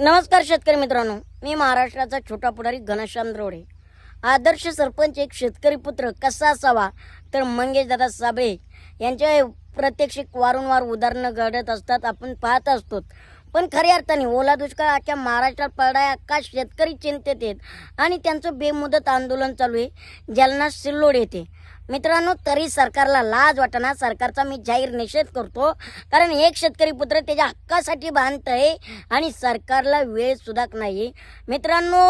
नमस्कार शेतकरी मित्रांनो. मी महाराष्ट्राचा छोटा पुढारी घनश्याम द्रोडे. आदर्श सरपंच एक शेतकरी पुत्र कसा असावा? तर मंगेश दादा साबळे. यांच्या प्रत्यक्षिक वारंवार उदाहरणं घडत असतात आपण पाहत असतो पण खऱ्या अर्थाने ओला दुष्काळ अख्ख्या महाराष्ट्रात पडाय का शेतकरी चिंतेत आहेत. आणि त्यांचं बेमुदत आंदोलन चालू आहे जालना सिल्लोड येते मित्रांनो तरी सरकारला लाज वाटना सरकारचा मी जाहीर निषेध करतो कारण एक शेतकरी पुत्र त्याच्या हक्कासाठी बांधत आहे आणि सरकारला वेळ सुद्धा नाही मित्रांनो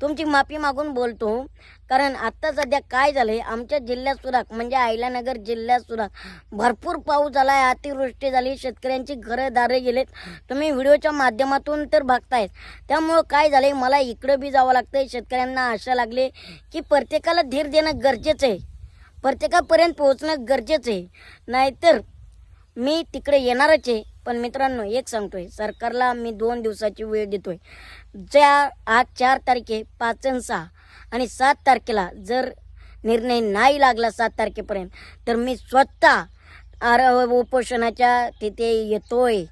तुमची माफी मागून बोलतो. कारण आत्ता सध्या काय झालंय आमच्या जिल्ह्यात सुद्धा म्हणजे अहिल्यानगर जिल्ह्यात सुद्धा भरपूर पाऊस झालाय अतिवृष्टी झाली शेतकऱ्यांची घरं दारे गेलेत. तुम्ही व्हिडिओच्या माध्यमातून तर बघतायत. त्यामुळं काय झालंय मला इकडं बी जावं लागतंय शेतकऱ्यांना आशा लागले की प्रत्येकाला धीर देणं गरजेचं आहे. प्रत्येकापर्यंत पोहोचणं गरजेचं आहे. नाहीतर मी तिकडे येणारच आहे. पण मित्रांनो एक सांगतोय. सरकारला मी दोन दिवसाची वेळ देतोय. ज्या आज चार तारखे पाच आणि सहा. आणि सात तारखेला जर निर्णय नाही लागला सात तारखेपर्यंत तर मी स्वतः आर उपोषणाच्या तिथे येतोय.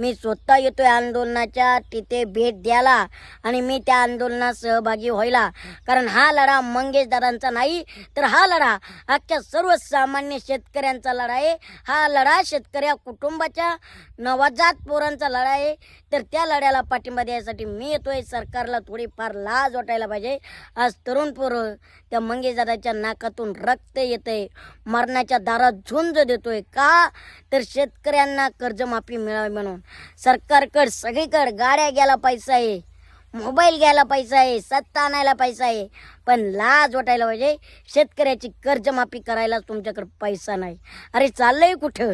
मी स्वतः येतोय आंदोलनाच्या तिथे भेट द्यायला आणि मी त्या आंदोलनात सहभागी व्हायला. कारण हा लढा मंगेश दादांचा नाही तर हा लढा अख्ख्या सर्वसामान्य शेतकऱ्यांचा लढा आहे. हा लढा शेतकऱ्या कुटुंबाच्या नवजात पोरांचा लढा आहे. तर त्या लढ्याला पाठिंबा द्यायसाठी मी येतोय. सरकारला थोडीफार लाज वाटायला पाहिजे. आज तरुण पोरं त्या मंगेश दादाच्या नाकातून रक्त येतंय. मरणाच्या दारात झुंज देतोय. का? तर शेतकऱ्यांना कर्जमाफी मिळावी म्हणून. सरकारकडे सगळीकडे गाड्या घ्यायला पैसा आहे मोबाईल घ्यायला पैसा आहे सत्ता आणायला पैसा आहे पण लाज वाटायला पाहिजे शेतकऱ्याची कर्जमाफी करायला तुमच्याकडे पैसा नाही. अरे चाललंय कुठं?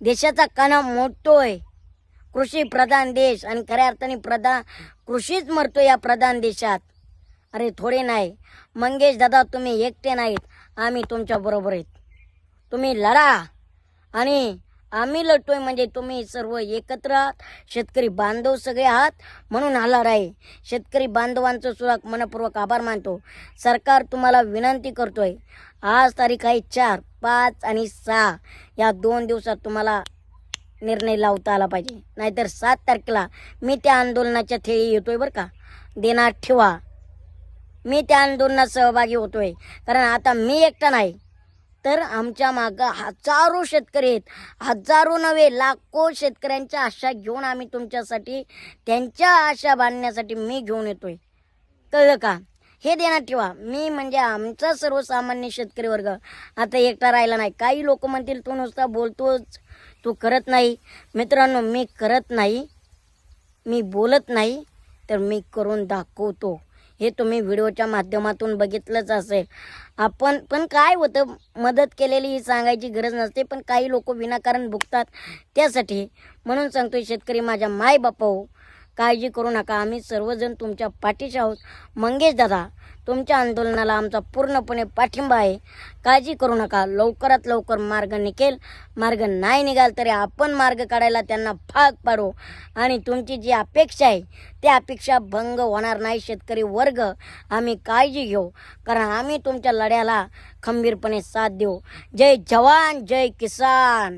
देशाचा कणा मोडतोय. कृषी प्रधान देश आणि खऱ्या अर्थाने प्रधान कृषीच मरतो या प्रधान देशात. अरे थोडे नाही. मंगेश दादा तुम्ही एकटे नाहीत. आम्ही तुमच्याबरोबर आहेत. तुम्ही लढा आणि आम्ही लढतोय म्हणजे तुम्ही सर्व एकत्र आहात. शेतकरी बांधव सगळे आहात म्हणून आलार आहे. शेतकरी बांधवांचं सुद्धा मनपूर्वक आभार मानतो. सरकार तुम्हाला विनंती करतोय. आज तारीख आहे चार पाच आणि सहा. या दोन दिवसात तुम्हाला निर्णय लावता आला पाहिजे. नाहीतर सात तारखेला मी त्या आंदोलनाच्या थेळी येतोय बरं का. देणार ठेवा. मी त्या आंदोलनात सहभागी होतोय. कारण आता मी एकटा नाही. तर आमच्या मागं हजारो शेतकरी आहेत. हजारो नव्हे लाखो शेतकऱ्यांच्या आशा घेऊन आम्ही तुमच्यासाठी त्यांच्या आशा बांधण्यासाठी मी घेऊन येतोय. कळलं का? हे देण्यात ठेवा. मी म्हणजे आमचा सर्वसामान्य शेतकरी वर्ग. आता एकटा राहिला नाही. काही लोक म्हणतील तू नुसता बोलतोच. तू करत नाही. मित्रांनो मी करत नाही. मी बोलत नाही. तर मी करून दाखवतो. हे तुम्ही व्हिडिओच्या माध्यमातून बघितलंच असेल. आपण पण काय होतं मदत केलेली ही सांगायची गरज नसते पण काही लोक विनाकारण भुगतात त्यासाठी. म्हणून सांगतोय शेतकरी माझ्या मायबापा हो काळजी करू नका. आम्ही सर्वजण तुमच्या पाठीशी आहोत. मंगेश दादा तुमच्या आंदोलनाला आमचा पूर्णपणे पाठिंबा आहे. काळजी करू नका. लवकरात लवकर मार्ग निघेल. मार्ग नाही निघाल तरी आपण मार्ग काढायला त्यांना भाग पाडू. आणि तुमची जी अपेक्षा आहे त्या अपेक्षा भंग होणार नाही शेतकरी वर्ग. आम्ही काळजी घेऊ. कारण आम्ही तुमच्या लढ्याला खंबीरपणे साथ देऊ. जय जवान जय किसान.